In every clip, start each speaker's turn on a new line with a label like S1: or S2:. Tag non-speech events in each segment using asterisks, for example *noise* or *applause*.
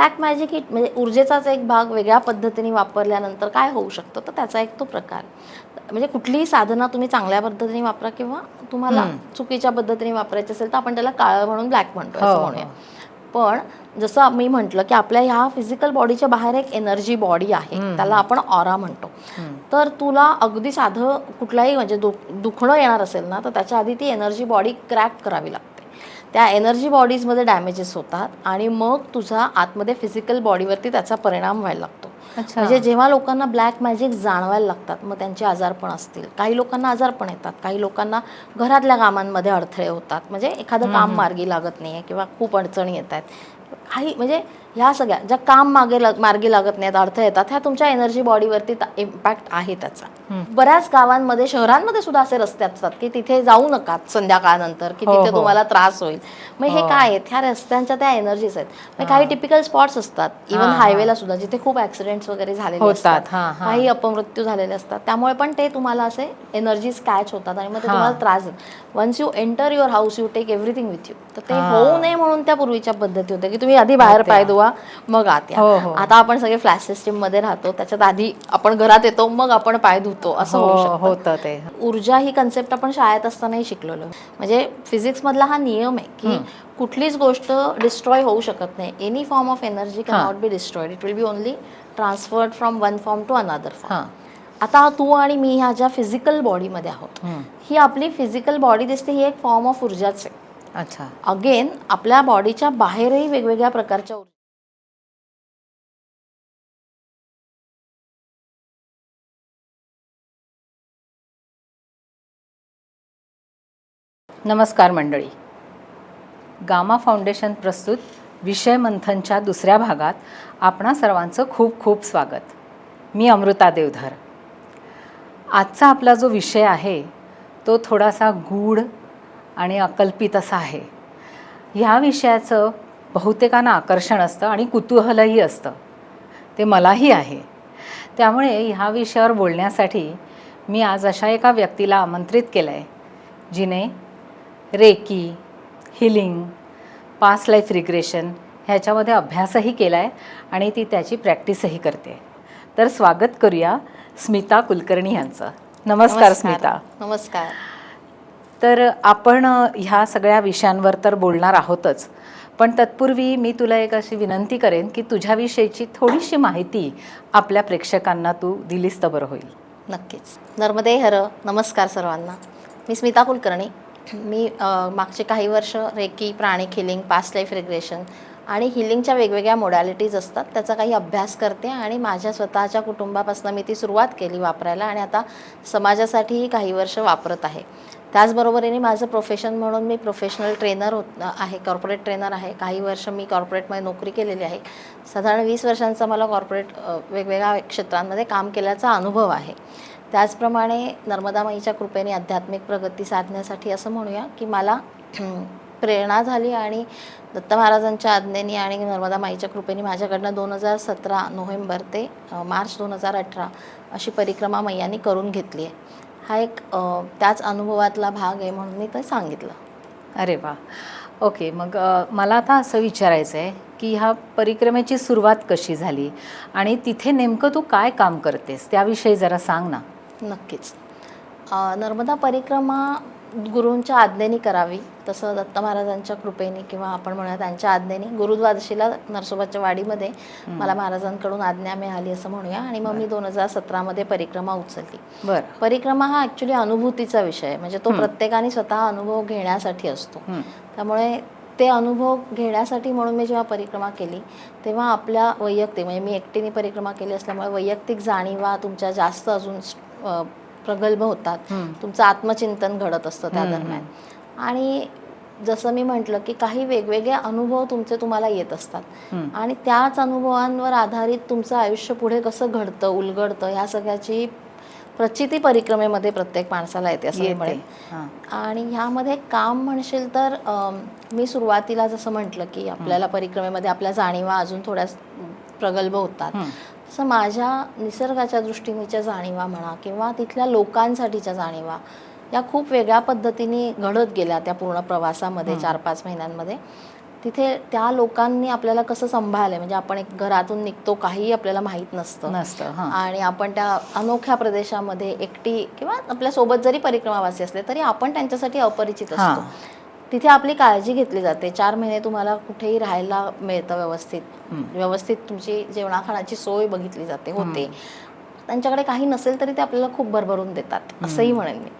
S1: Black magic ही म्हणजे ऊर्जेचाच एक भाग वेगळ्या पद्धतीने वापरल्यानंतर काय होऊ शकतं? तर त्याचा एक तो प्रकार. म्हणजे कुठलीही साधना तुम्ही चांगल्या पद्धतीने वापरा किंवा तुम्हाला चुकीच्या पद्धतीने वापरायची असेल तर आपण त्याला काळं म्हणून ब्लॅक म्हणतो
S2: हो,
S1: असं
S2: हो.
S1: म्हणूया. पण जसं मी म्हटलं की आपल्या ह्या फिजिकल बॉडीच्या बाहेर एक एनर्जी बॉडी आहे त्याला आपण ऑरा म्हणतो. तर तुला अगदी साधं कुठलाही म्हणजे दुख दुखणं येणार असेल ना तर त्याच्या आधी ती एनर्जी बॉडी क्रॅक करावी लागते. त्या एनर्जी बॉडीजमध्ये डॅमेजेस होतात आणि मग तुझा आतमध्ये फिजिकल बॉडीवरती त्याचा परिणाम व्हायला लागतो. म्हणजे जेव्हा लोकांना ब्लॅक मॅजिक जाणवायला लागतात मग त्यांचे आजारपण असतील. काही लोकांना आजारपण येतात. काही लोकांना घरातल्या कामांमध्ये अडथळे होतात. म्हणजे एखादं काम मार्गी लागत नाही आहे किंवा खूप अडचणी येत आहेत. काही म्हणजे ह्या सगळ्या ज्या काम मागे लाग- मार्गी लागत नाहीत अडथळे येतात ह्या तुमच्या एनर्जी बॉडीवरती इम्पॅक्ट आहे त्याचा. बऱ्याच गावांमध्ये शहरांमध्ये सुद्धा असे रस्ते असतात की तिथे जाऊ नका संध्याकाळनंतर की
S2: हो,
S1: तिथे
S2: हो.
S1: तुम्हाला त्रास होईल. मग हे
S2: हो.
S1: काय आहेत? ह्या रस्त्यांच्या त्या एनर्जीज आहेत. मग काही टिपिकल स्पॉट्स असतात. इव्हन
S2: हा, हा.
S1: हायवेला सुद्धा जिथे खूप ऍक्सिडेंट्स वगैरे झालेले असतात.
S2: हा, हा.
S1: काही अपमृत्यू झालेले असतात. त्यामुळे पण ते तुम्हाला असे एनर्जीज कॅच होतात आणि मग ते
S2: हा.
S1: तुम्हाला त्रास once you enter your house you take everything with you तर ते
S2: हा.
S1: होऊ नये म्हणून त्या पूर्वीच्या पद्धती होत्या की तुम्ही आधी बाहेर पाय धुवा मग आत या.
S2: हो, हो.
S1: आता आपण सगळे फ्लॅश सिस्टीममध्ये राहतो त्याच्यात आधी आपण घरात येतो मग आपण पाय धुतो असं होऊ
S2: हो,
S1: शकतं.
S2: होतं ते.
S1: ऊर्जा ही कन्सेप्ट आपण शाळेत असतानाही शिकलेलो. म्हणजे फिजिक्स मधला हा नियम आहे की कुठलीच गोष्ट डिस्ट्रॉय होऊ शकत नाही. Any form of energy can not be destroyed it will be only transferred from one form to another form
S2: हां.
S1: आता तू आणि मी ह्या ज्या फिजिकल बॉडीमध्ये आहोत
S2: हम्म.
S1: ही आपली फिजिकल बॉडी दिसते ही एक फॉर्म ऑफ ऊर्जाच आहे.
S2: अच्छा.
S1: अगेन आपल्या बॉडीच्या बाहेरही वेगवेगळ्या प्रकारच्या ऊर्जा
S2: नमस्कार मंडळी. गामा फाउंडेशन प्रस्तुत विषय मंथनच्या दुसऱ्या भागात आपणा सर्वांचं खूप खूप स्वागत. मी अमृता देवधर. आजचा आपला जो विषय आहे तो थोडासा गूढ आणि अकल्पित असा आहे. ह्या विषयाचं बहुतेकांना आकर्षण असतं आणि कुतूहलही असतं. ते मलाही आहे. त्यामुळे ह्या विषयावर बोलण्यासाठी मी आज अशा एका व्यक्तीला आमंत्रित केलं आहे जिने reiki healing past life regression ह्याच्यामध्ये अभ्यासही केला आहे आणि ती त्याची प्रॅक्टिसही करते. तर स्वागत करूया स्मिता कुलकर्णी यांचं. नमस्कार स्मिता.
S1: नमस्कार.
S2: तर आपण ह्या सगळ्या विषयांवर तर बोलणार आहोतच पण तत्पूर्वी मी तुला एक अशी विनंती करेन की तुझ्याविषयीची थोडीशी माहिती आपल्या प्रेक्षकांना तू दिलीस तर बरं होईल.
S1: नक्कीच. नर्मदे हर नमस्कार सर्वांना. मी स्मिता कुलकर्णी मी मागचे काही वर्ष reiki pranic healing past life regression आणि हिलिंगच्या वेगवेगळ्या मोडॅलिटीज असतात. त्याचा काही अभ्यास करते आणि माझ्या स्वतःच्या कुटुंबापासून मी ती सुरुवात केली वापरायला आणि आता समाजासाठीही काही वर्ष वापरत आहे. त्याचबरोबरीने माझं प्रोफेशन म्हणून मी प्रोफेशनल ट्रेनर होत आहे कॉर्पोरेट ट्रेनर आहे. काही वर्ष मी कॉर्पोरेटमध्ये नोकरी केलेली आहे. साधारण वीस वर्षांचा मला कॉर्पोरेट वेगवेगळ्या क्षेत्रांमध्ये काम केल्याचा अनुभव आहे. त्याचप्रमाणे नर्मदामाईच्या कृपेने आध्यात्मिक प्रगती साधण्यासाठी असं म्हणूया की मला *clears throat* प्रेरणा झाली आणि दत्त महाराजांच्या आज्ञेने आणि नर्मदा माईच्या कृपेने माझ्याकडनं दोन हजार सतरा नोव्हेंबर ते मार्च दोन हजार अठरा अशी परिक्रमा मैयांनी करून घेतली आहे. हा एक त्याच अनुभवातला भाग आहे म्हणून मी ते सांगितलं.
S2: अरे वा. ओके मग मला आता असं विचारायचं आहे की ह्या परिक्रमेची सुरुवात कशी झाली आणि तिथे नेमकं तू काय काम करतेस? त्याविषयी जरा सांग ना.
S1: नक्कीच. नर्मदा परिक्रमा गुरूंच्या आज्ञेने करावी तसं दत्त महाराजांच्या कृपेने किंवा आपण म्हणूया त्यांच्या आज्ञेने. गुरुद्वादशीला नरसोबाच्या वाडीमध्ये मला महाराजांकडून आज्ञा मिळाली असं म्हणूया आणि मग मी दोन हजार सतरामध्ये परिक्रमा उचलली.
S2: बरं.
S1: परिक्रमा हा ॲक्च्युली अनुभूतीचा विषय आहे. म्हणजे तो प्रत्येकाने स्वतः अनुभव घेण्यासाठी असतो. त्यामुळे ते अनुभव घेण्यासाठी म्हणून मी जेव्हा परिक्रमा केली तेव्हा आपल्या वैयक्तिक म्हणजे मी एकटीने परिक्रमा केली असल्यामुळे वैयक्तिक जाणीवा तुमच्या जास्त अजून प्रगल्भ होतात. तुमचं आत्मचिंतन घडत असतं त्या दरम्यान. आणि जसं मी म्हटलं की काही वेगवेगळे अनुभव तुमचे तुम्हाला येत असतात. आणि त्याच अनुभवांवर आधारित तुमचं आयुष्य पुढे कसं घडतं उलगडतं ह्या सगळ्याची प्रचिती परिक्रमेमध्ये प्रत्येक माणसाला येते असं मी
S2: येते.
S1: म्हणेन.
S2: हां.
S1: आणि ह्यामध्ये काम म्हणशील तर मी सुरुवातीला जसं म्हटलं की आपल्याला परिक्रमेमध्ये आपल्या जाणीवा अजून थोड्या प्रगल्भ होतात. तसं माझ्या निसर्गाच्या दृष्टीनेच्या जाणीवा म्हणा किंवा तिथल्या लोकांसाठीच्या जाणीवा या खूप वेगळ्या पद्धतीने घडत गेल्या त्या पूर्ण प्रवासामध्ये चार पाच महिन्यांमध्ये. तिथे त्या लोकांनी आपल्याला कसं सांभाळलंय? म्हणजे आपण एक घरातून निघतो काही आपल्याला माहीत नसतं.
S2: नसतं
S1: आणि आपण त्या अनोख्या प्रदेशामध्ये एकटी किंवा आपल्यासोबत जरी परिक्रमावासी असले तरी आपण त्यांच्यासाठी अपरिचित. असतो. तिथे आपली काळजी घेतली जाते. चार महिने तुम्हाला कुठेही राहायला मिळतं व्यवस्थित. व्यवस्थित तुमची जेवणाखाण्याची सोय बघितली जाते होते. त्यांच्याकडे काही नसेल तरी ते आपल्याला खूप भरभरून देतात. असंही म्हणेन मी.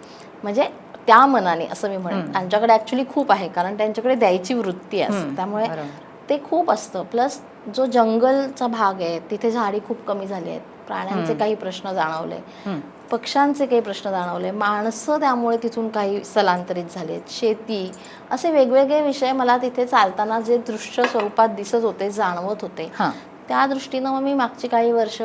S1: म्हणजे त्या मनाने असं मी म्हणेन. त्यांच्याकडे ऍक्च्युली खूप आहे कारण त्यांच्याकडे द्यायची वृत्ती असते त्यामुळे. ते खूप असतं. प्लस जो जंगलचा भाग आहे तिथे झाडी खूप कमी झाली आहेत. प्राण्यांचे काही प्रश्न जाणवले.
S2: हम्म.
S1: पक्ष्यांचे काही प्रश्न जाणवले. माणसं त्यामुळे तिथून काही स्थलांतरित झालेत शेती असे वेगवेगळे विषय मला तिथे चालताना जे दृश्य स्वरूपात दिसत होते जाणवत होते. त्या दृष्टीनं मग मी मागची काही वर्ष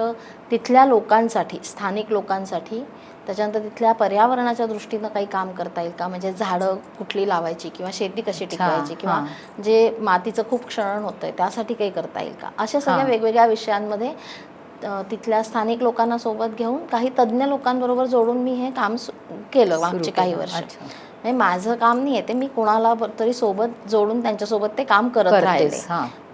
S1: तिथल्या लोकांसाठी स्थानिक लोकांसाठी त्याच्यानंतर तिथल्या पर्यावरणाच्या दृष्टीनं काही काम करता येईल का? म्हणजे झाडं कुठली लावायची किंवा शेती कशी टिकवायची किंवा जे मातीचं खूप क्षरण होतंय त्यासाठी काही करता येईल का? अशा सगळ्या. वेगवेगळ्या विषयांमध्ये तिथल्या स्थानिक लोकांना सोबत घेऊन काही तज्ज्ञ लोकांबरोबर जोडून मी हे काम केलं मागची काही. वर्ष. म्हणजे माझं काम नाही आहे ते मी कोणाला तरी सोबत जोडून त्यांच्यासोबत ते काम करत राहिले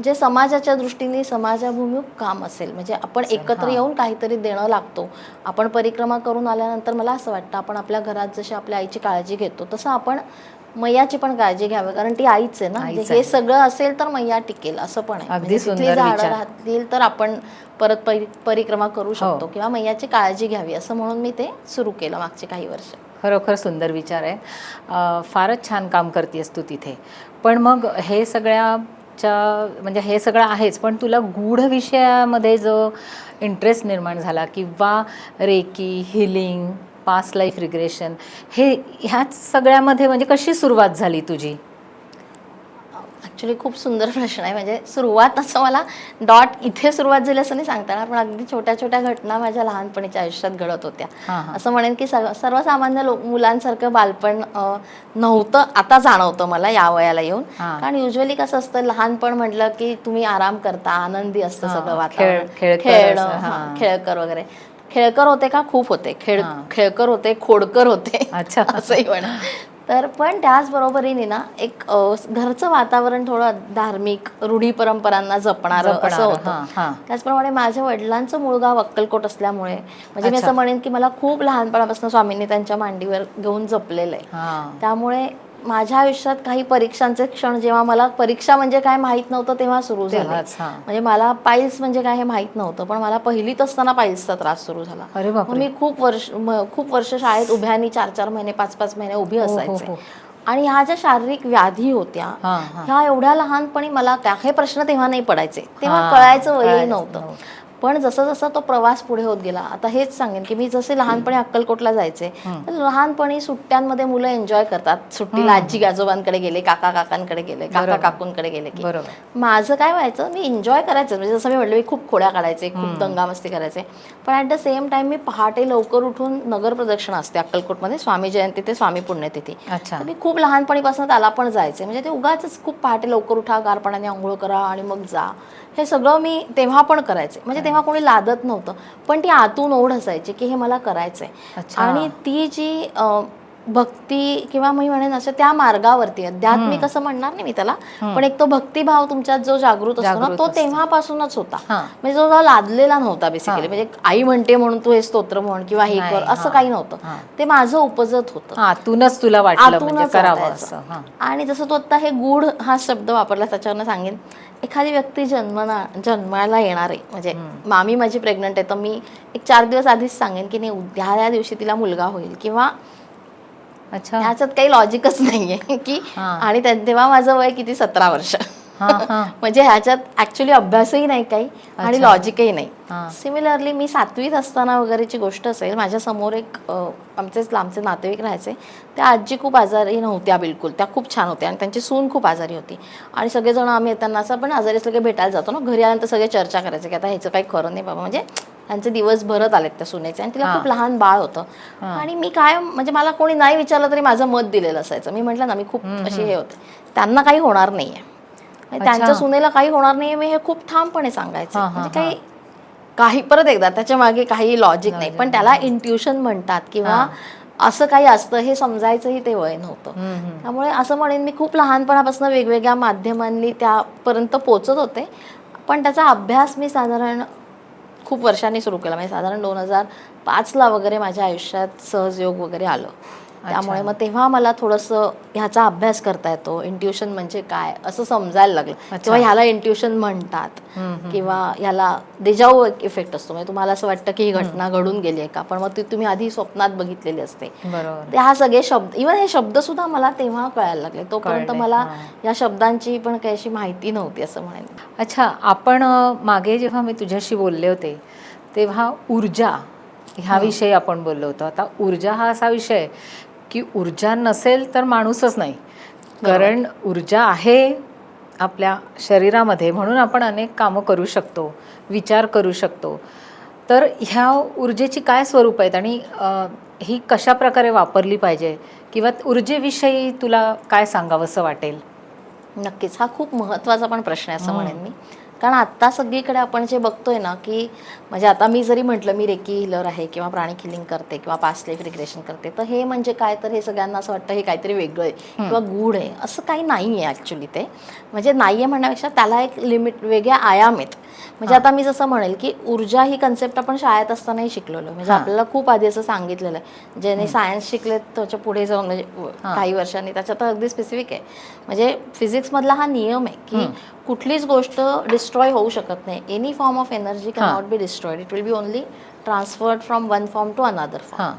S1: जे समाजाच्या दृष्टीने समाजाभिमुख काम असेल म्हणजे आपण एकत्र. येऊन काहीतरी देणं लागतो आपण परिक्रमा करून आल्यानंतर मला असं वाटतं आपण आपल्या घरात जशी आपल्या आईची काळजी घेतो तसं आपण मैयाची पण काळजी घ्यावी कारण ती आईच आहे ना म्हणजे. हे सगळं असेल तर मैया टिकेल असं पण आहे
S2: अगदी
S1: म्हणजे झाडं
S2: विचार.
S1: राहतील तर आपण परत परि- परिक्रमा करू शकतो
S2: हो.
S1: किंवा मैयाची काळजी घ्यावी असं म्हणून मी ते सुरू केलं मागचे काही वर्ष
S2: खरोखर सुंदर विचार आहे फारच छान काम करतेस तू तिथे पण मग हे सगळ्याच्या म्हणजे हे सगळं आहेच पण तुला गूढ विषयामध्ये जो इंटरेस्ट निर्माण झाला किंवा reiki healing past life regression हे ह्याच सगळ्यामध्ये म्हणजे कशी सुरुवात झाली तुझी?
S1: ॲक्च्युली खूप सुंदर प्रश्न आहे. म्हणजे सुरुवात असं मला डॉट इथे सुरुवात झाली असं नाही सांगता येणार पण अगदी छोट्या छोट्या घटना माझ्या लहानपणीच्या आयुष्यात घडत होत्या. असं म्हणेन की सर्व सर्वसामान्य लोक मुलांसारखं बालपण नव्हतं आता जाणवतं मला या वयाला येऊन. कारण युजली कसं असतं लहानपण म्हटलं की तुम्ही आराम करता आनंदी असतं सगळं
S2: खेळ-
S1: वातावरण. खेळणं हां. खेळकर वगैरे. खेळकर होते का खूप होते खेळ. खेळकर होते खोडकर होते
S2: अच्छा. *laughs*
S1: असंही म्हणा तर पण त्याच बरोबरीने ना एक घरचं वातावरण थोडं धार्मिक रूढी परंपरांना जपणारं असं होतं. त्याचप्रमाणे माझ्या वडिलांचं मूळ गाव अक्कलकोट असल्यामुळे म्हणजे मी. असं म्हणेन की मला खूप लहानपणापासून स्वामींनी त्यांच्या मांडीवर घेऊन जपलेलं आहे त्यामुळे माझ्या आयुष्यात काही परीक्षांचे क्षण जेव्हा मला परीक्षा म्हणजे काय माहीत नव्हतं तेव्हा सुरू झाले. म्हणजे मला पाईल्स म्हणजे काय हे माहीत नव्हतं पण मला पहिलीत असताना पाईल्सचा त्रास सुरू झाला. मी खूप वर्ष खूप वर्ष शाळेत उभ्यानी चार चार महिने पाच पाच महिने उभी असायचे.
S2: हो.
S1: आणि ह्या ज्या शारीरिक व्याधी होत्या ह्या एवढ्या लहानपणी मला हे प्रश्न तेव्हा नाही पडायचे. तेव्हा कळायचं नव्हतं.
S2: नव्हतं.
S1: पण जसं जसं तो प्रवास पुढे होत गेला आता हेच सांगेन की मी जसे लहानपणी अक्कलकोटला जायचे तर लहानपणी सुट्ट्यांमध्ये मुलं एन्जॉय करतात. सुट्टीला आजी आजोबांकडे गेले काका काकांकडे गेले काका. काकूंकडे गेले की
S2: बरोबर.
S1: माझं काय व्हायचं मी एन्जॉय करायचं. म्हणजे जसं मी म्हटलं मी खूप खोड्या काढायचे खूप दंगामस्ती करायचे. पण ॲट द सेम टाइम मी पहाटे लवकर उठून नगर प्रदक्षिणा असते अक्कलकोटमध्ये स्वामी जयंती ते स्वामी पुण्यतिथी. मी खूप लहानपणीपासून त्याला पण जायचे. म्हणजे ते उगाच खूप पहाटे लवकर उठा गार पाण्याने आंघोळ करा आणि मग जा. हे सगळं मी तेव्हा पण करायचे. म्हणजे तेव्हा कोणी लादत नव्हतं. पण ती आतून ओढ असायची की हे मला करायचंय. आणि ती जी भक्ती किंवा मी म्हणेन असं त्या मार्गावरती अध्यात्मिक असं म्हणणार नाही मी त्याला पण एक तो भक्तिभाव तुमच्यात जो जागृत असतो ना तो. तेव्हापासूनच होता. म्हणजे जो लादलेला नव्हता बेसिकली म्हणजे आई म्हणते म्हणून तू हे स्तोत्र म्हण किंवा हे कर असं. काही नव्हतं. ते माझं उपजत होतं.
S2: आतूनच तुला वाटलं म्हणजे
S1: आणि जसं तू आता हे गूढ हा शब्द वापरला त्याच्यावरनं सांगेन. एखादी व्यक्ती जन्मना जन्माला येणार आहे म्हणजे मामी माझी प्रेग्नंट आहे तर मी एक चार दिवस आधीच सांगेन की नाही उद्या या दिवशी तिला मुलगा होईल किंवा
S2: अच्छा.
S1: ह्याच्यात काही लॉजिकच नाहीये की. आणि त्या- तेव्हा माझं वय किती? सतरा वर्ष. *laughs* म्हणजे ह्याच्यात ऍक्च्युली अभ्यासही नाही काही आणि. लॉजिकही नाही. सिमिलरली मी सातवीत असताना वगैरेची गोष्ट असेल माझ्यासमोर एक आमचेच लांबचे नातेवाईक राहायचे. त्या आजी खूप आजारी नव्हत्या बिलकुल. त्या खूप छान होत्या आणि त्यांची सून खूप आजारी होती. आणि सगळेजण आम्ही त्यांना असं पण आजारी असलं की भेटायला जातो ना. घरी आल्यानंतर सगळे चर्चा करायचे की आता ह्याचं काही खरं नाही बाबा. म्हणजे त्यांचे दिवस भरत आलेत त्या सुनेचे आणि तिला. खूप लहान बाळ होतं. आणि मी काय म्हणजे मला कोणी नाही विचारलं तरी माझं मत दिलेलं असायचं. मी म्हटलं ना मी खूप अशी हे होते. त्यांना काही होणार नाहीये. त्यांच्या. सुनेला काही होणार नाहीये मी हे खूप ठामपणे सांगायचं. म्हणजे काही काही परत एकदा त्याच्यामागे काही लॉजिक नाही. पण त्याला इंट्युशन म्हणतात किंवा असं काही असतं हे समजायचंही ते वय नव्हतं. त्यामुळे असं म्हणेन मी खूप लहानपणापासून वेगवेगळ्या माध्यमांनी त्यापर्यंत पोचत होते. पण त्याचा अभ्यास मी साधारण खूप वर्षांनी सुरू केला. म्हणजे साधारण दोन हजार पाचला वगैरे माझ्या आयुष्यात सहजयोग वगैरे आलं. त्यामुळे मग तेव्हा मला थोडंसं ह्याचा अभ्यास करता येतो. इंट्युशन म्हणजे काय? असं समजायला लागलं. किंवा ह्याला इंट्युशन म्हणतात. किंवा ह्याला देजाऊ इफेक्ट असतो. म्हणजे तुम्हाला असं वाटतं की ही घटना घडून गेली आहे का? पण मग ती तुम्ही आधी स्वप्नात बघितलेली असते. हा सगळे शब्द इवन हे शब्द सुद्धा मला तेव्हा कळायला लागले. तोपर्यंत मला. या शब्दांची पण काही अशी माहिती नव्हती असं म्हणेन
S2: अच्छा आपण मागे जेव्हा मी तुझ्याशी बोलले होते तेव्हा ऊर्जा ह्याविषयी आपण बोललो होतो. आता ऊर्जा हा असा विषय की ऊर्जा नसेल तर माणूसच नाही. कारण ऊर्जा आहे आपल्या शरीरामध्ये म्हणून आपण अनेक कामं करू शकतो विचार करू शकतो. तर ह्या ऊर्जेची काय स्वरूप आहेत आणि ही कशा प्रकारे वापरली पाहिजे किंवा ऊर्जेविषयी तुला काय सांगावंसं वाटेल?
S1: नक्कीच. हा खूप महत्त्वाचा पण प्रश्न आहे असं म्हणेन मी. कारण आत्ता सगळीकडे आपण जे बघतोय ना की म्हणजे आता मी जरी म्हटलं मी रेकी हिलर आहे किंवा प्राणी किलिंग करते किंवा पास्ट लाईफ रिग्रेशन करते तर हे म्हणजे काय? तर हे सगळ्यांना असं वाटतं हे काहीतरी वेगळं आहे किंवा गूढ आहे. असं काही नाही आहे ॲक्च्युली ते. म्हणजे नाही आहे म्हणण्यापेक्षा त्याला एक लिमिट वेगळ्या आयाम आहेत. म्हणजे आता मी जसं म्हणेल की ऊर्जा ही कन्सेप्ट आपण शाळेत असतानाही शिकलेलो. म्हणजे. आपल्याला खूप आधी असं सांगितलेलं आहे. ज्याने सायन्स शिकले त्याच्या पुढे जाऊन म्हणजे. काही वर्षांनी. त्याच्यात तर अगदी स्पेसिफिक आहे. म्हणजे फिजिक्समधला हा नियम आहे की कुठलीच गोष्ट डिस्ट्रॉय होऊ शकत नाही. Any form of energy can. Not be destroyed it will be only transferred from one form to another form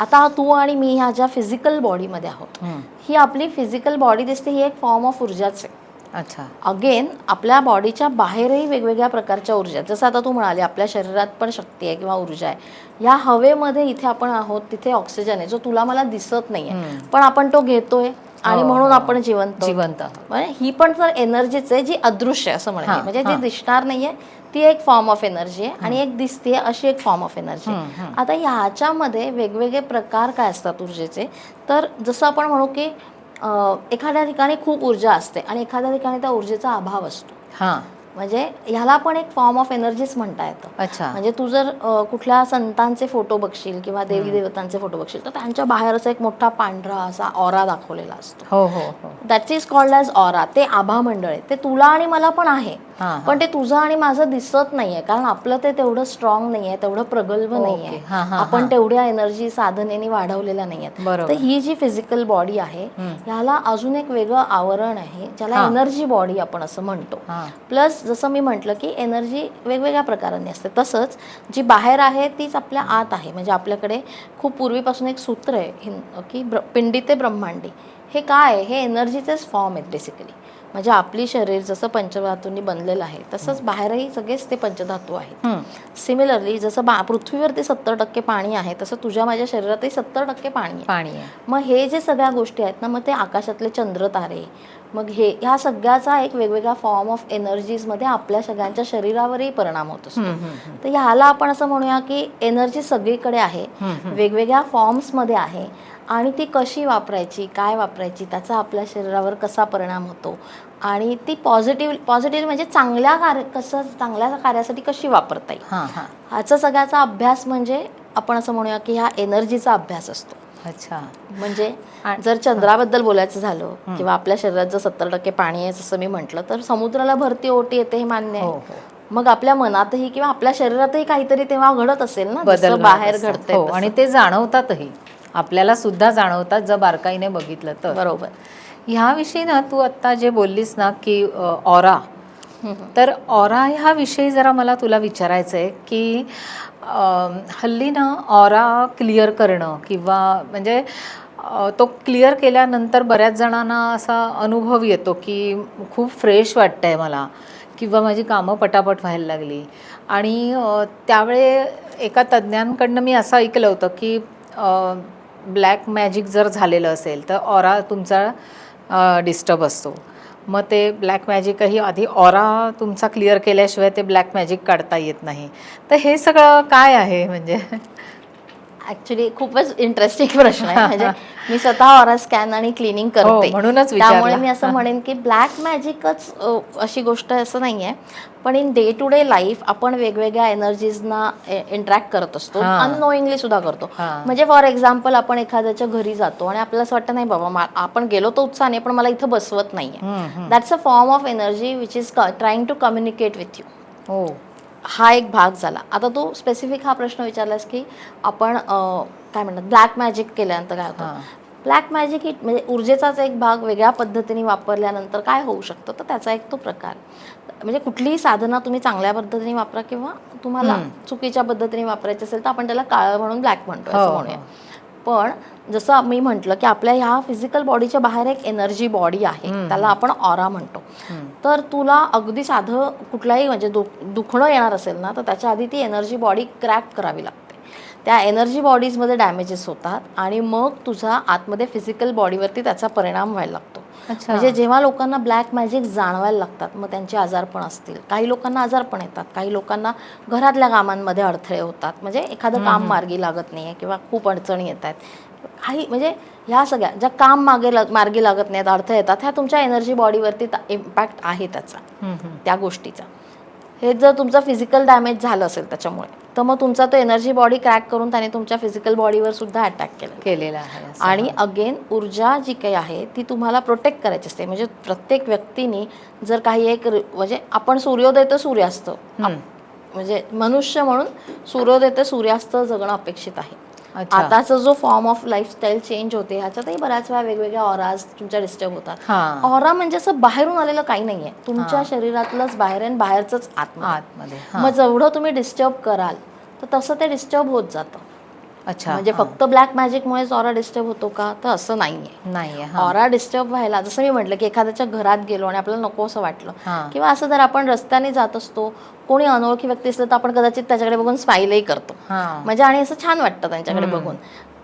S1: आता तू आणि मी ह्या ज्या फिजिकल बॉडीमध्ये आहोत. ही. आपली फिजिकल बॉडी दिसते ही एक फॉर्म ऑफ ऊर्जाच आहे.
S2: अच्छा.
S1: अगेन आपल्या बॉडीच्या बाहेरही वेगवेगळ्या प्रकारच्या ऊर्जा. जसं आता तू म्हणाली आपल्या शरीरात पण शक्ती आहे किंवा ऊर्जा आहे. या हवेमध्ये इथे आपण आहोत तिथे ऑक्सिजन आहे जो तुला मला दिसत नाहीये.
S2: हम्म.
S1: पण आपण तो घेतोय. आणि
S2: हो,
S1: म्हणून
S2: हो.
S1: आपण जिवंत.
S2: जिवंत
S1: म्हणजे ही पण तर एनर्जीच आहे जी अदृश्य आहे असं म्हणते
S2: हा,
S1: म्हणजे जी. दिसणार नाहीये ती एक फॉर्म ऑफ एनर्जी आहे आणि एक दिसते अशी एक फॉर्म ऑफ एनर्जी. आता ह्याच्यामध्ये वेगवेगळे प्रकार काय असतात ऊर्जेचे तर जसं आपण म्हणू की अं, एखाद्या ठिकाणी खूप ऊर्जा असते आणि एखाद्या ठिकाणी त्या ऊर्जेचा अभाव असतो
S2: हां
S1: म्हणजे ह्याला पण एक फॉर्म ऑफ एनर्जीच म्हणता येतं.
S2: अच्छा.
S1: म्हणजे तू जर कुठल्या संतांचे फोटो बघशील किंवा देवी देवतांचे फोटो बघशील तर त्यांच्या बाहेर असा एक मोठा पांढरा असा ऑरा दाखवलेला असतो.
S2: हो हो हो.
S1: That is called as aura ते आभा मंडळ आहे. ते तुला आणि मला पण आहे.
S2: हां
S1: पण ते तुझं आणि माझं दिसत नाहीये. कारण आपलं ते तेवढं स्ट्रॉंग नाहीये तेवढं प्रगल्भ. नाहीये.
S2: हां, हां,
S1: आपण. तेवढ्या एनर्जी साधनेने वाढवलेल्या नाहीयेत.
S2: बरोबर.
S1: तर ही जी फिजिकल बॉडी आहे. ह्याला अजून एक वेगळं आवरण आहे ज्याला. एनर्जी बॉडी आपण असं म्हणतो.
S2: हां.
S1: प्लस जसं मी म्हटलं की एनर्जी वेगवेगळ्या प्रकारांनी असते. तसंच जी बाहेर आहे तीच आपल्या आत आहे. म्हणजे आपल्याकडे खूप पूर्वीपासून एक सूत्र आहे हिं- की ब्र पिंडी ते ब्रह्मांडी. हे काय आहे? हे एनर्जीचेच फॉर्म आहेत बेसिकली म्हणजे आपली शरीर जसं पंचधातूंनी बनलेलं आहे तसंच बाहेरही सगळेच ते पंचधातू आहेत. सिमिलरली जसं पृथ्वीवरती सत्तर टक्के पाणी आहे तसं तुझ्या माझ्या शरीरातही सत्तर टक्के पाणी
S2: पाणी आहे
S1: मग हे जे सगळ्या गोष्टी आहेत ना मग ते आकाशातले चंद्र तारे मग हे ह्या सगळ्याचा एक वेगवेगळ्या फॉर्म ऑफ एनर्जीजमध्ये आपल्या सगळ्यांच्या शरीरावरही परिणाम होत असतो. तर ह्याला आपण असं म्हणूया की एनर्जी सगळीकडे आहे. वेगवेगळ्या फॉर्म्समध्ये आहे आणि ती कशी वापरायची काय वापरायची त्याचा आपल्या शरीरावर कसा परिणाम होतो आणि ती पॉझिटिव्ह पॉझिटिव्ह म्हणजे चांगल्या कार्य कसं चांगल्या कार्यासाठी कशी वापरता येईल.
S2: हां हां.
S1: ह्याचा सगळ्याचा अभ्यास म्हणजे आपण असं म्हणूया की ह्या एनर्जीचा अभ्यास असतो.
S2: अच्छा.
S1: म्हणजे जर चंद्राबद्दल बोलायचं झालं किंवा आपल्या शरीरात जर सत्तर टक्के पाणी आहे जसं मी म्हटलं तर समुद्राला भरती ओटी येते हे मान्य
S2: हो
S1: आहे.
S2: हो
S1: मग आपल्या मनातही किंवा आपल्या शरीरातही काहीतरी तेव्हा घडत असेल ना जसं
S2: घडत
S1: बाहेर. घडतंय
S2: हो. आणि ते जाणवतातही. आपल्याला सुद्धा जाणवतात जर बारकाईने बघितलं तर.
S1: बरोबर.
S2: ह्याविषयी ना तू आत्ता जे बोललीस ना की ऑरा तर ऑरा ह्या विषयी जरा मला तुला विचारायचं आहे की हल्ली ना ऑरा क्लिअर करणं किंवा म्हणजे तो क्लिअर केल्यानंतर बऱ्याच जणांना असा अनुभव येतो की खूप फ्रेश वाटतं आहे मला किंवा माझी कामं पटापट व्हायला लागली. आणि त्यावेळे एका तज्ज्ञांकडनं मी असं ऐकलं होतं की ब्लॅक मॅजिक जर झालेलं असेल तर ऑरा तुमचा डिस्टर्ब असतो. मग ते ब्लॅक मॅजिकही आधी ऑरा तुमचा क्लिअर केल्याशिवाय ते ब्लॅक मॅजिक काढता येत नाही. तर हे सगळं काय आहे म्हणजे?
S1: ऍक्च्युली खूपच इंटरेस्टिंग प्रश्न आहे म्हणजे *laughs* मी स्वतः ऑरा स्कॅन आणि क्लिनिंग करते
S2: हो, म्हणूनच विचारलं.
S1: त्यामुळे मी असं *laughs* म्हणेन की ब्लॅक मॅजिकच अशी गोष्ट असं नाही आहे पण in day to day life आपण वेगवेगळ्या एनर्जीजना इंटरॅक्ट करत असतो. अननोईंगली सुद्धा करतो. म्हणजे फॉर एक्झाम्पल आपण एखाद्याच्या घरी जातो आणि आपल्याला असं वाटतं नाही बाबा आपण गेलो तर उत्साहाने पण मला इथं बसवत नाहीये. That's a form of energy which is trying to communicate with you
S2: हो
S1: हा एक भाग झाला. आता तू स्पेसिफिक हा प्रश्न विचारलास की आपण काय म्हणतात ब्लॅक मॅजिक केल्यानंतर काय होतं?
S2: हां.
S1: ब्लॅक मॅजिक ही म्हणजे ऊर्जेचाच एक भाग वेगळ्या पद्धतीने वापरल्यानंतर काय होऊ शकतं? तर त्याचा एक तो प्रकार. म्हणजे कुठलीही साधना तुम्ही चांगल्या पद्धतीने वापरा किंवा तुम्हाला चुकीच्या पद्धतीने वापरायची असेल तर आपण त्याला काळं म्हणून ब्लॅक म्हणतो
S2: हो,
S1: असं
S2: हो.
S1: म्हणूया. पण जसं मी म्हटलं की आपल्या ह्या फिजिकल बॉडीच्या बाहेर एक एनर्जी बॉडी आहे. त्याला आपण ऑरा म्हणतो. तर तुला अगदी साधं कुठलाही म्हणजे दुख दुखणं येणार असेल ना तर त्याच्या आधी ती एनर्जी बॉडी क्रॅक करावी लागते. त्या एनर्जी बॉडीजमध्ये डॅमेजेस होतात आणि मग तुझा आतमध्ये फिजिकल बॉडीवरती त्याचा परिणाम व्हायला लागतो. म्हणजे जेव्हा लोकांना ब्लॅक मॅजिक जाणवायला लागतात मग त्यांचे आजारपण असतील. काही लोकांना आजारपण येतात. काही लोकांना घरातल्या कामांमध्ये अडथळे होतात. म्हणजे एखादं काम मार्गी लागत नाही आहे किंवा खूप अडचणी येत आहेत. काही म्हणजे ह्या सगळ्या ज्या काम मागे लाग- मार्गी लागत नाहीत अडथळे येतात ह्या तुमच्या एनर्जी बॉडीवरती इम्पॅक्ट आहे त्याचा. त्या गोष्टीचा. हे जर तुमचं फिजिकल डॅमेज झालं असेल त्याच्यामुळे. तर मग तुमचा तो एनर्जी बॉडी क्रॅक करून त्याने तुमच्या फिजिकल बॉडीवर सुद्धा अटॅक केला
S2: केलेलं आहे.
S1: आणि अगेन ऊर्जा जी काही आहे ती तुम्हाला प्रोटेक्ट करायची असते म्हणजे प्रत्येक व्यक्तीने जर काही एक म्हणजे आपण सूर्योदय तर सूर्यास्त. म्हणजे मनुष्य म्हणून सूर्योदय ते सूर्यास्त जगणं अपेक्षित आहे आताचा जो फॉर्म ऑफ लाईफस्टाईल चेंज होते ह्याच्यातही बऱ्याच वेळा वेगवेगळ्या ऑराज तुमच्या डिस्टर्ब होतात. ऑरा म्हणजे असं बाहेरून आलेलं काही नाहीये. तुमच्या शरीरातलंच बाहेर आणि बाहेरच आत
S2: आतमध्ये.
S1: मग जेवढं तुम्ही डिस्टर्ब कराल तर तसं ते डिस्टर्ब होत जातं.
S2: अच्छा
S1: म्हणजे. फक्त ब्लॅक मॅजिकमुळेच ऑरा डिस्टर्ब होतो का? तर असं नाहीये.
S2: नाहीये हा.
S1: ऑरा डिस्टर्ब व्हायला जसं मी म्हटलं की एखाद्याच्या घरात गेलो आणि आपल्याला नको असं वाटलं. किंवा असं जर आपण रस्त्याने जात असतो कोणी अनोळखी व्यक्ती असलं तर आपण कदाचित त्याच्याकडे बघून स्माईलही करतो.
S2: हा.
S1: म्हणजे आणि असं छान वाटतं त्यांच्याकडे बघून.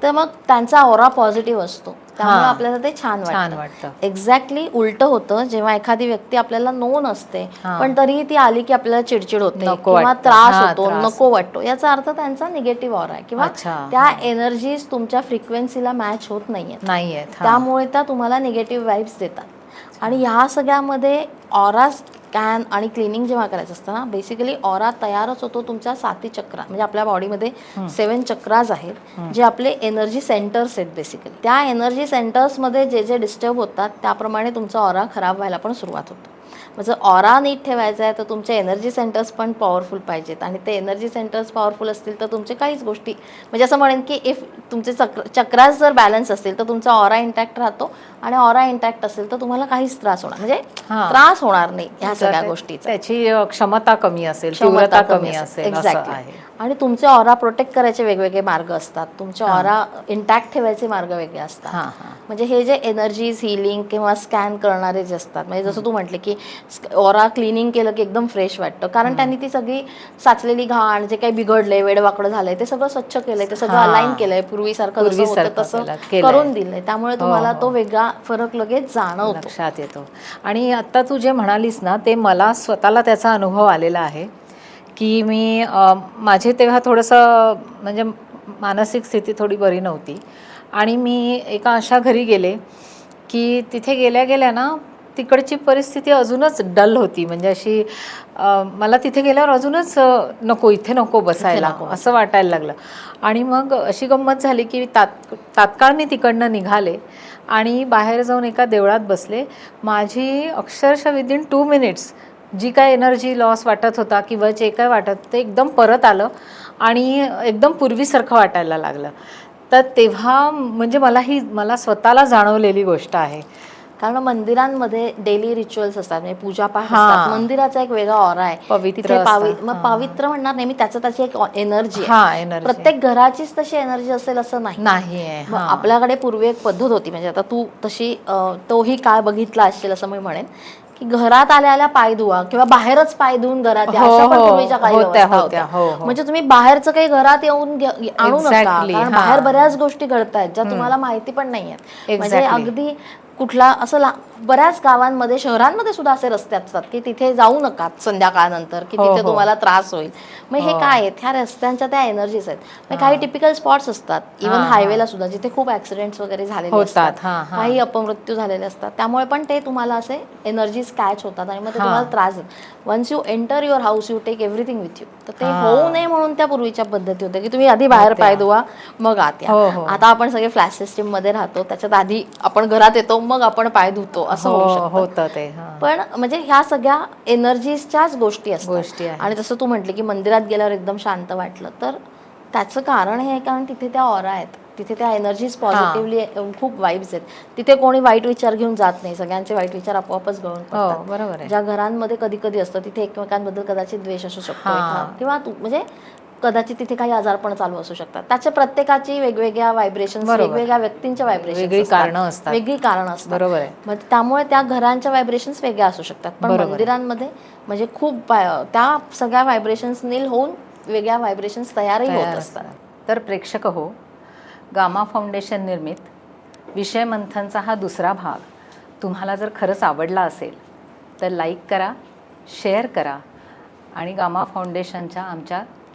S1: तर मग त्यांचा ऑरा पॉझिटिव्ह असतो. त्यामुळे
S2: हा.
S1: आपल्याला ते छान
S2: छान
S1: वाटतं
S2: वाटतं
S1: एक्झॅक्टली उलट होतं जेव्हा एखादी व्यक्ती आपल्याला नो नसते
S2: हा.
S1: पण तरीही ती आली की आपल्याला चिडचिड होते
S2: नको
S1: किंवा
S2: वाटतं.
S1: त्रास
S2: हा,
S1: होतो
S2: त्रास.
S1: नको वाटतो याचा अर्थ त्यांचा निगेटिव्ह ऑरा आहे किंवा
S2: अच्छा.
S1: त्या एनर्जीज तुमच्या फ्रिक्वेन्सीला मॅच होत नाहीयेत
S2: नाहीयेत हा.
S1: त्यामुळे त्या तुम्हाला निगेटिव्ह वाईब्स देतात आणि ह्या सगळ्यामध्ये ऑरा स्कॅन आणि क्लिनिंग जेव्हा करायचं असतं ना बेसिकली ऑरा तयारच होतो तुमच्या साती चक्रा म्हणजे आपल्या बॉडीमध्ये सेवन चक्राज आहेत जे आपले एनर्जी सेंटर्स आहेत बेसिकली त्या एनर्जी सेंटर्समध्ये जे जे डिस्टर्ब होतात त्याप्रमाणे तुमचा ऑरा खराब व्हायला पण सुरुवात होतो. मग जर ऑरा नीट ठेवायचा आहे तर तुमचे एनर्जी सेंटर्स पण पॉवरफुल पाहिजेत. आणि ते एनर्जी सेंटर्स पॉवरफुल असतील तर तुमचे काहीच गोष्टी म्हणजे असं म्हणेन की इफ तुमचे चक्र चक्रास जर बॅलन्स असतील तर तुमचा ऑरा इंटॅक्ट राहतो. आणि ऑरा इंटॅक्ट असेल तर तुम्हाला काहीच त्रास होणार म्हणजे. त्रास होणार नाही ह्या सगळ्या गोष्टीचा.
S2: त्याची क्षमता कमी असेल
S1: क्षमता
S2: कमी असेल. आहे.
S1: आणि तुमचे ऑरा प्रोटेक्ट करायचे वेगवेगळे मार्ग असतात. तुमचे ऑरा इंटॅक्ट ठेवायचे मार्ग वेगळे असतात. म्हणजे हे जे एनर्जीज हिलिंग किंवा स्कॅन करणारे जे असतात म्हणजे जसं तू म्हटले की ऑरा क्लिनिंग केलं की एकदम फ्रेश वाटतं. कारण त्यांनी ती सगळी साचलेली घाण जे काही बिघडलंय वेडवाकडं झालंय ते सगळं स्वच्छ केलंय ते सगळं. अलाईन केलंय. पूर्वीसारखं जसं होतं तसं. करून दिलंय. त्यामुळे
S2: हो,
S1: तुम्हाला
S2: हो.
S1: तो वेगळा फरक लगेच जाणवतो.
S2: लक्षात येतो. आणि आत्ता तू जे म्हणालीस ना ते मला स्वतःला त्याचा अनुभव आलेला आहे. की मी माझे तेव्हा थोडंसं म्हणजे मानसिक स्थिती थोडी बरी नव्हती. आणि मी एका अशा घरी गेले की तिथे गेल्या गेल्या ना तिकडची परिस्थिती अजूनच डल होती. म्हणजे अशी मला तिथे गेल्यावर अजूनच नको इथे नको बसायला असं वाटायला लागलं. आणि मग अशी गंमत झाली की तात तात्काळ मी तिकडनं निघाले आणि बाहेर जाऊन एका देवळात बसले. माझी अक्षरशः विदिन टू मिनिट्स जी काय एनर्जी लॉस वाटत होता किंवा जे काय वाटत ते एकदम परत आलं आणि एकदम पूर्वीसारखं वाटायला लागलं. तर तेव्हा म्हणजे मला ही मला स्वतःला जाणवलेली गोष्ट आहे.
S1: कारण मंदिरांमध्ये डेली रिच्युअल्स असतात म्हणजे पूजा पाठ
S2: हा.
S1: असतात. मंदिराचा एक वेगळा ऑरा आहे.
S2: पवित्र.
S1: मग. पवित्र म्हणणार नेहमी त्याचं त्याची एक एनर्जी प्रत्येक घराचीच तशी एनर्जी असेल असं नाही.
S2: नाही.
S1: आपल्याकडे पूर्वी एक पद्धत होती म्हणजे आता तू तशी तोही काळ बघितला असशील असं मी म्हणेन. की घरात आल्या आल्या पाय धुवा किंवा बाहेरच पाय धुवून घरात या
S2: हो,
S1: अशा पण
S2: हो.
S1: पूर्वीच्या काही
S2: होत्या,
S1: व्यवस्था
S2: होत्या.
S1: होत्या
S2: हो, हो.
S1: म्हणजे तुम्ही बाहेरचं काही घरात येऊन घे- आणू नका
S2: Exactly,
S1: कारण
S2: हा.
S1: बाहेर बऱ्याच गोष्टी घडतायत ज्या तुम्हाला माहिती पण नाहीयेत म्हणजे
S2: Exactly.
S1: अगदी कुठला असं ला बऱ्याच गावांमध्ये शहरांमध्ये सुद्धा असे रस्ते असतात की तिथे जाऊ नका संध्याकाळनंतर की
S2: हो,
S1: तिथे
S2: हो.
S1: तुम्हाला त्रास होईल मग हे
S2: हो.
S1: काय आहेत ह्या रस्त्यांच्या त्या एनर्जीज आहेत मग काही टिपिकल स्पॉट्स असतात इव्हन. हायवेला सुद्धा जिथे खूप ऍक्सिडेंट्स वगैरे झालेले असतात. काही अपमृत्यू झालेले असतात त्यामुळे पण ते तुम्हाला असे एनर्जीज कॅच होतात आणि मग ते. तुम्हाला त्रास देतात once you enter your house you take everything with you तर ते. होऊ नये म्हणून त्या पूर्वीच्या पद्धती होत्या की तुम्ही आधी बाहेर. पाय धुवा मग आत. आता आपण सगळे फ्लॅश सिस्टीममध्ये राहतो त्याच्यात आधी आपण घरात येतो मग आपण पाय धुतो असं होऊ
S2: हो
S1: शकतं.
S2: होतं ते हां.
S1: पण म्हणजे ह्या सगळ्या एनर्जीजच्याच गोष्टी
S2: गोष्टी
S1: असतात
S2: आहेत.
S1: आणि जसं तू म्हटली की मंदिरात गेल्यावर एकदम शांत वाटलं तर त्याचं कारण हे आहे कारण तिथे त्या ऑरा आहेत. तिथे त्या एनर्जीज पॉझिटिव्हली खूप वाईब्स आहेत. तिथे कोणी वाईट विचार घेऊन जात नाही. सगळ्यांचे वाईट विचार आपोआपच गळून
S2: हो बरोबर आहे.
S1: ज्या घरांमध्ये कधी कधी असतं तिथे एकमेकांबद्दल कदाचित द्वेष असू शकतो
S2: हा.
S1: एका- किंवा तू म्हणजे कदाचित तिथे काही आजारपण चालू असू शकतात. त्याच्या प्रत्येकाची वेगवेगळ्या व्हायब्रेशन. वेगवेगळ्या व्यक्तींच्या व्हायब्रेशन
S2: वेगळी कारणं असतात.
S1: वेगळी कारणं असतात.
S2: बरोबर आहे.
S1: मग त्यामुळे त्या घरांच्या व्हायब्रेशन्स वेगळ्या असू शकतात. पण
S2: बरोबर.
S1: मंदिरांमध्ये म्हणजे खूप वा- त्या सगळ्या व्हायब्रेशन्स नील होऊन वेगळ्या व्हायब्रेशन्स तयारही
S2: तयार
S1: होत असतात.
S2: तर प्रेक्षक हो गामा फाउंडेशन निर्मित विषय मंथनचा हा दुसरा भाग. तुम्हाला जर खरंच आवडला असेल तर लाईक करा शेअर करा आणि गामा फाउंडेशनच्या आमच्या